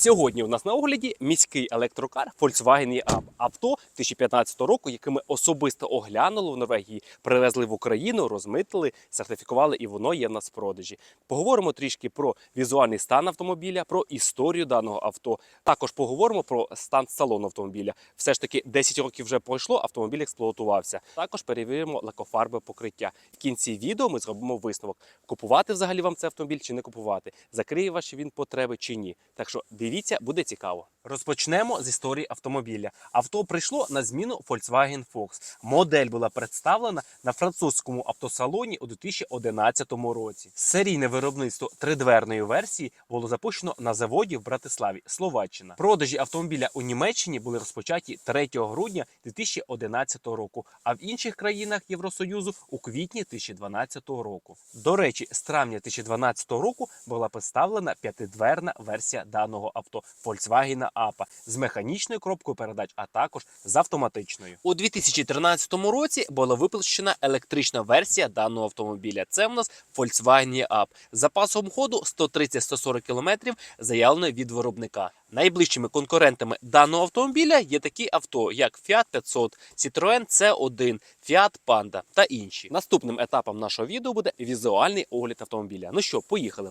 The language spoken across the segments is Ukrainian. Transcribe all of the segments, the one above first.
Сьогодні у нас на огляді міський електрокар Volkswagen e-Up. Авто 2015 року, яке ми особисто оглянули в Норвегії, привезли в Україну, розмитили, сертифікували, і воно є в нас продажі. Поговоримо трішки про візуальний стан автомобіля, про історію даного авто. Також поговоримо про стан салону автомобіля. Все ж таки 10 років вже пройшло, автомобіль експлуатувався. Також перевіримо лакофарбове покриття. В кінці відео ми зробимо висновок: купувати взагалі вам цей автомобіль чи не купувати, закриє ваші він потреби чи ні. Так що дивіться, буде цікаво. Розпочнемо з історії автомобіля. Авто прийшло на зміну Volkswagen Fox. Модель була представлена на французькому автосалоні у 2011 році. Серійне виробництво тридверної версії було запущено на заводі в Братиславі, Словаччина. Продажі автомобіля у Німеччині були розпочаті 3 грудня 2011 року, а в інших країнах Євросоюзу у квітні 2012 року. До речі, з травня 2012 року була представлена п'ятидверна версія даного авто Volkswagen APA з механічною коробкою передач, а також з автоматичною. У 2013 році була випущена електрична версія даного автомобіля. Це в нас Volkswagen з запасом ходу 130-140 км, заявленої від виробника. Найближчими конкурентами даного автомобіля є такі авто, як Fiat 500, Citroen C1, Fiat Panda та інші. Наступним етапом нашого відео буде візуальний огляд автомобіля. Ну що, поїхали.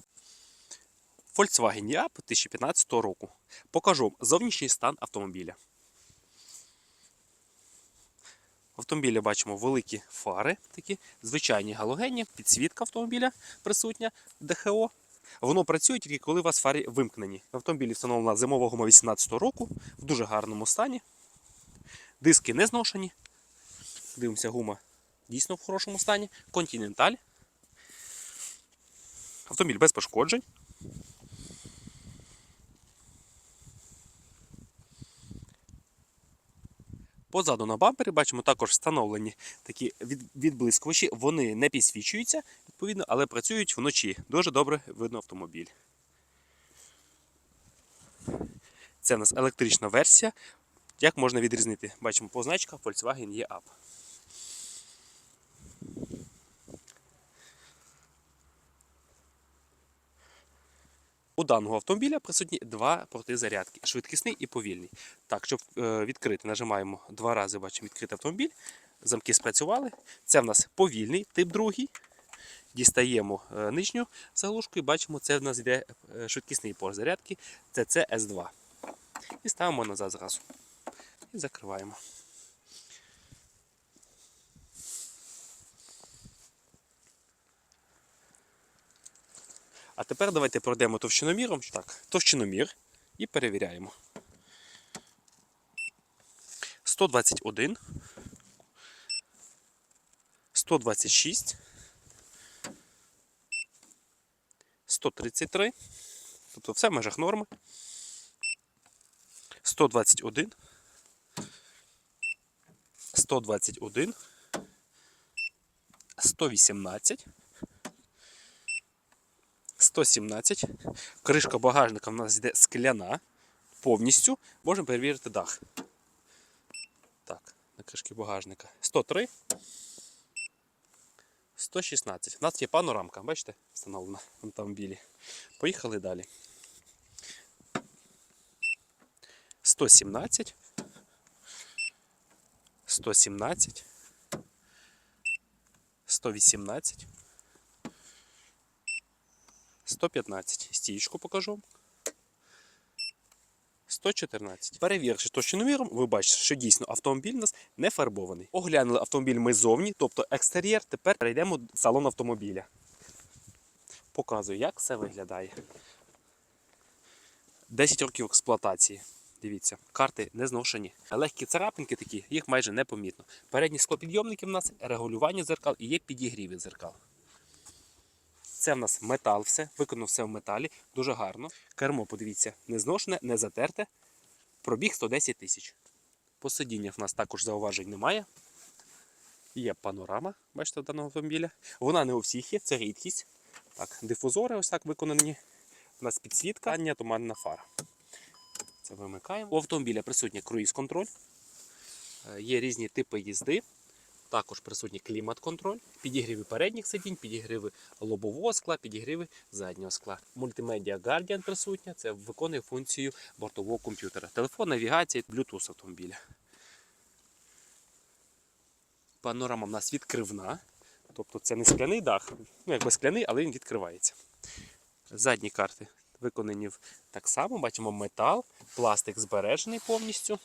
Volkswagen Up 2015 року. Покажу вам зовнішній стан автомобіля. В автомобілі бачимо великі фари, такі звичайні галогенні, підсвітка автомобіля присутня, ДХО. Воно працює тільки коли у вас фари вимкнені. В автомобілі встановлена зимова гума 18 року в дуже гарному стані. Диски не зношені. Дивимося, гума дійсно в хорошому стані. Континенталь. Автомобіль без пошкоджень. Позаду на бампері бачимо також встановлені такі відблискувачі. Вони не підсвічуються, відповідно, але працюють вночі. Дуже добре видно автомобіль. Це в нас електрична версія. Як можна відрізнити? Бачимо позначка Volkswagen E-Up. У даного автомобіля присутні два порти зарядки швидкісний і повільний. Так, щоб е, відкрити, нажимаємо два рази, бачимо відкритий автомобіль. Замки спрацювали. Це в нас повільний тип другий. Дістаємо е, нижню заглушку і бачимо, це в нас йде е, швидкісний порт зарядки. Це CS2. І ставимо назад зразу. І закриваємо. А тепер давайте пройдемо товщиноміром. Так, товщиномір і перевіряємо. 121, 126, 133, тобто все в межах норми. 121, 121, 118, 117. Кришка багажника в нас йде скляна повністю. Можемо перевірити дах. Так, на кришки багажника. 103. 116. У нас є панорамка, бачите, встановлена в автомобілі. Поїхали далі. 117. 117. 118. 115. Стієчку покажу. 114. Перевіривши товщиноміром, ви бачите, що дійсно автомобіль у нас не фарбований. Оглянули автомобіль ми зовні, тобто екстер'єр. Тепер перейдемо в салон автомобіля. Показую, як все виглядає. 10 років експлуатації. Дивіться, карти не зношені. Легкі царапинки такі, їх майже не помітно. Передні склопідйомники в нас регулювання дзеркал і є підігріви дзеркал. Це в нас метал, все, виконано все в металі, дуже гарно. Кермо, подивіться, не зношене, не затерте. Пробіг 110 тисяч. По сидіннях в нас також зауважень немає. Є панорама, бачите, даного автомобіля. Вона не у всіх є, це рідкість. Так, дифузори ось так виконані. У нас підсвітка, ання туманна фара. Це вимикаємо. У автомобіля присутній круїз-контроль. Е, Є різні типи їзди. Також присутній клімат-контроль, підігріви передніх сидінь, підігріви лобового скла, підігріви заднього скла. Мультимедіа Guardian присутня, це виконує функцію бортового комп'ютера. Телефон, навігація, Bluetooth автомобіля. Панорама в нас відкривна, тобто це не скляний дах, ну якби скляний, але він відкривається. Задні карти виконані так само, бачимо метал, пластик збережений повністю.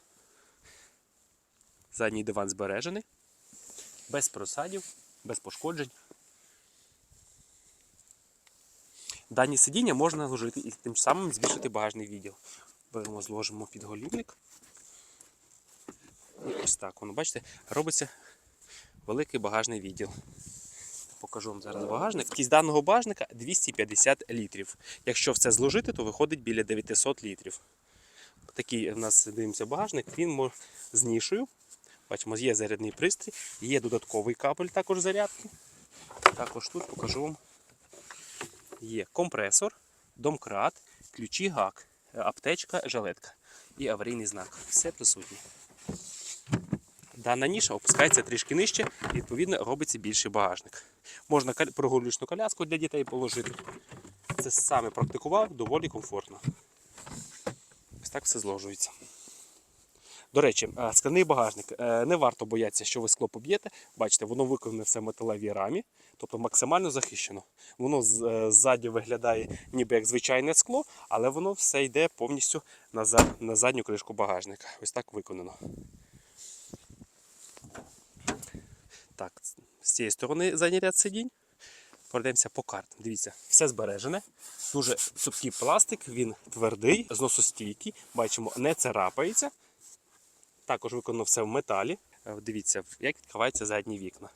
Задній диван збережений, без просадів, без пошкоджень. Дані сидіння можна ложити і тим самим збільшити багажний відділ. Беремо, зложимо підголівник. І ось так воно, бачите, робиться великий багажний відділ. Покажу вам зараз багажник. Кість даного багажника 250 літрів. Якщо все зложити, то виходить біля 900 літрів. Такий у нас дивимося багажник, він з нішою. Бачимо, є зарядний пристрій, є додатковий кабель також зарядки. Також тут покажу вам. Є компресор, домкрат, ключі гак, аптечка, жилетка і аварійний знак. Все присутнє. Дана ніша опускається трішки нижче, і відповідно робиться більший багажник. Можна прогулочну коляску для дітей положити. Це саме практикував, доволі комфортно. Ось так все зложується. До речі, е, скляний багажник. Е, Не варто боятися, що ви скло поб'єте. Бачите, воно виконане все в металевій рамі, тобто максимально захищено. Воно е, ззаді виглядає ніби як звичайне скло, але воно все йде повністю на задню кришку багажника. Ось так виконано. Так, з цієї сторони задній ряд сидінь. Пройдемося по картам. Дивіться, все збережене. Дуже цупкий пластик, він твердий, зносостійкий. Бачимо, не царапається. Також виконано все в металі. Е, Дивіться, як відкриваються задні вікна.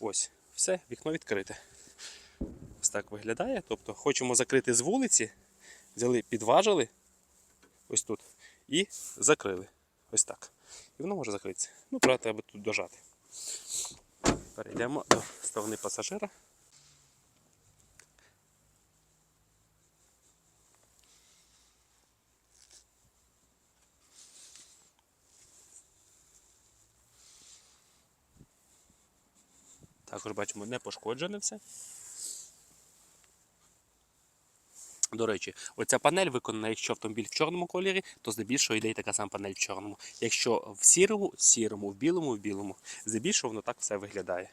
Ось, все, вікно відкрите. Ось так виглядає. Тобто хочемо закрити з вулиці, взяли, підважили ось тут і закрили. Ось так. І воно може закритися. Ну, правда, треба тут дожати. Перейдемо до сторони пасажира. Також бачимо не пошкоджене все. До речі, оця панель виконана, якщо автомобіль в чорному кольорі, то здебільшого йде і така сама панель в чорному. Якщо в сірому, в сірому, в білому, в білому. Здебільшого воно так все виглядає.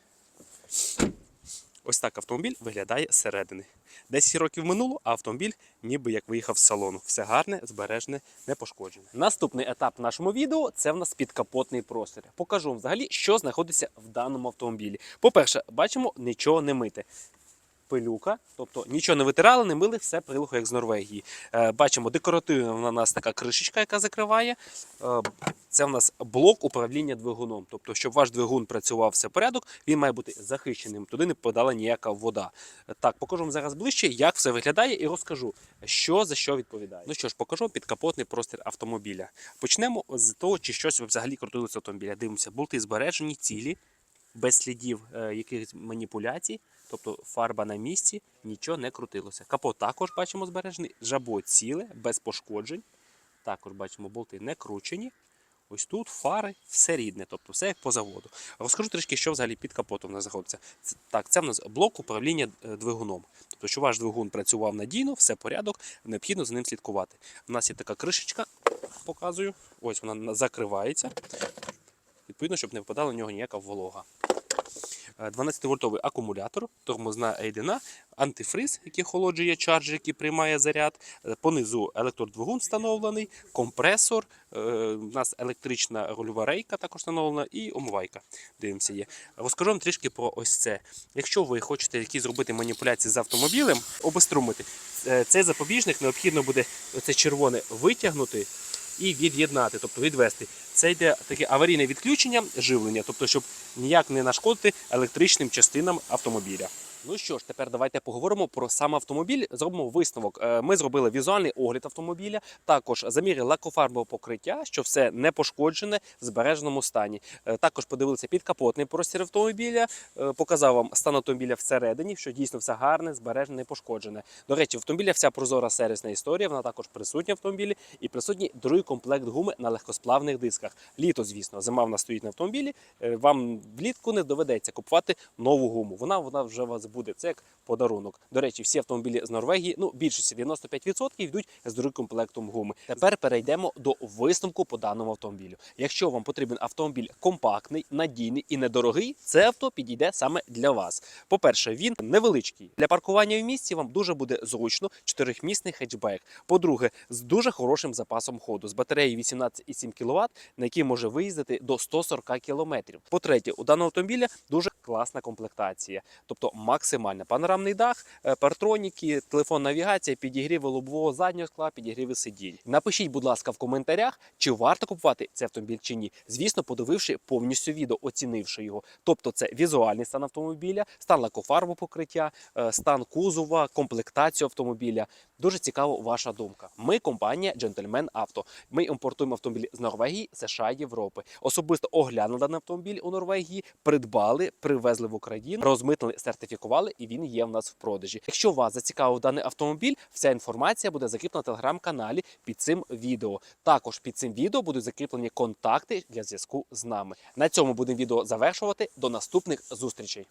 Ось так автомобіль виглядає зсередини. 10 років минуло, а автомобіль ніби як виїхав з салону. Все гарне, збережне, не пошкоджене. Наступний етап нашому відео це в нас підкапотний простір. Покажу вам взагалі, що знаходиться в даному автомобілі. По-перше, бачимо, нічого не мите. Пилюка, тобто нічого не витирали, не мили, все прилухо, як з Норвегії. Е, бачимо, декоративна в нас така кришечка, яка закриває. Е, це в нас блок управління двигуном. Тобто, щоб ваш двигун працював все порядок, він має бути захищеним. Туди не подала ніяка вода. Е, Так, покажу вам зараз ближче, як все виглядає, і розкажу, що за що відповідає. Ну що ж, покажу підкапотний простір автомобіля. Почнемо з того, чи щось взагалі крутилося автомобіля. Дивимося, болти збережені, цілі, без слідів е, якихось маніпуляцій. Тобто фарба на місці, нічого не крутилося. Капот також бачимо збережений, жабо ціле, без пошкоджень. Також бачимо, болти не кручені. Ось тут фари, все рідне, тобто все як по заводу. Розкажу трішки, що взагалі під капотом у нас знаходиться. Це- Так, це в нас блок управління е, двигуном. Тобто, щоб ваш двигун працював надійно, все порядок, необхідно за ним слідкувати. У нас є така кришечка, показую. Ось вона закривається. Відповідно, щоб не впадала в нього ніяка волога. Е, 12-вольтовий акумулятор, тормозна рідина, антифриз, який охолоджує чарджер, який приймає заряд. Е, Понизу електродвигун встановлений, компресор, е, у нас електрична рульова рейка також встановлена і омивайка. Дивимося є. Розкажу вам трішки про ось це. Якщо ви хочете якісь зробити маніпуляції з автомобілем, обеструмити, е, цей запобіжник необхідно буде оце червоне витягнути і від'єднати, тобто відвести. Це йде таке аварійне відключення живлення, тобто, щоб ніяк не нашкодити електричним частинам автомобіля. Ну що ж, тепер давайте поговоримо про сам автомобіль. Зробимо висновок. Е, Ми зробили візуальний огляд автомобіля, також заміряли лакофарбове покриття, що все не пошкоджене в збереженому стані. Е, Також подивилися підкапотний простір автомобіля, е, показав вам стан автомобіля всередині, що дійсно все гарне, збережене, не пошкоджене. До речі, в автомобіля вся прозора сервісна історія. Вона також присутня в автомобілі і присутній другий комплект гуми на легкосплавних дисках. Літо, звісно, зима в нас стоїть на автомобілі. Вам влітку не доведеться купувати нову гуму. Вона вона вже вас буде. Це як подарунок. До речі, всі автомобілі з Норвегії, ну більшості 95% йдуть з другим комплектом гуми. Тепер перейдемо до висновку по даному автомобілю. Якщо вам потрібен автомобіль компактний, надійний і недорогий, це авто підійде саме для вас. По-перше, він невеличкий. Для паркування в місті вам дуже буде зручно чотирьохмісний хетчбек. По-друге, з дуже хорошим запасом ходу, з батареєю 18,7 кВт, на якій може виїздити до 140 км. По-третє, у даного автомобіля дуже класна комплектація, тобто максимальна панорамний дах, е, партроніки, телефон навігація, підігріви лобового заднього скла, підігріви сидінь. Напишіть, будь ласка, в коментарях, чи варто купувати цей автомобіль чи ні. Звісно, подививши повністю відео, оцінивши його. Тобто, це візуальний стан автомобіля, стан лакофарбового покриття, е, стан кузова, комплектацію автомобіля. Дуже цікава ваша думка. Ми компанія Gentleman Auto. Ми імпортуємо автомобілі з Норвегії, США, Європи. Особисто оглянули даний автомобіль у Норвегії, придбали, привезли в Україну, розмитнили, сертифікували, і він є в нас в продажі. Якщо вас зацікавив даний автомобіль, вся інформація буде закріплена на телеграм-каналі під цим відео. Також під цим відео будуть закріплені контакти для зв'язку з нами. На цьому будемо відео завершувати. До наступних зустрічей.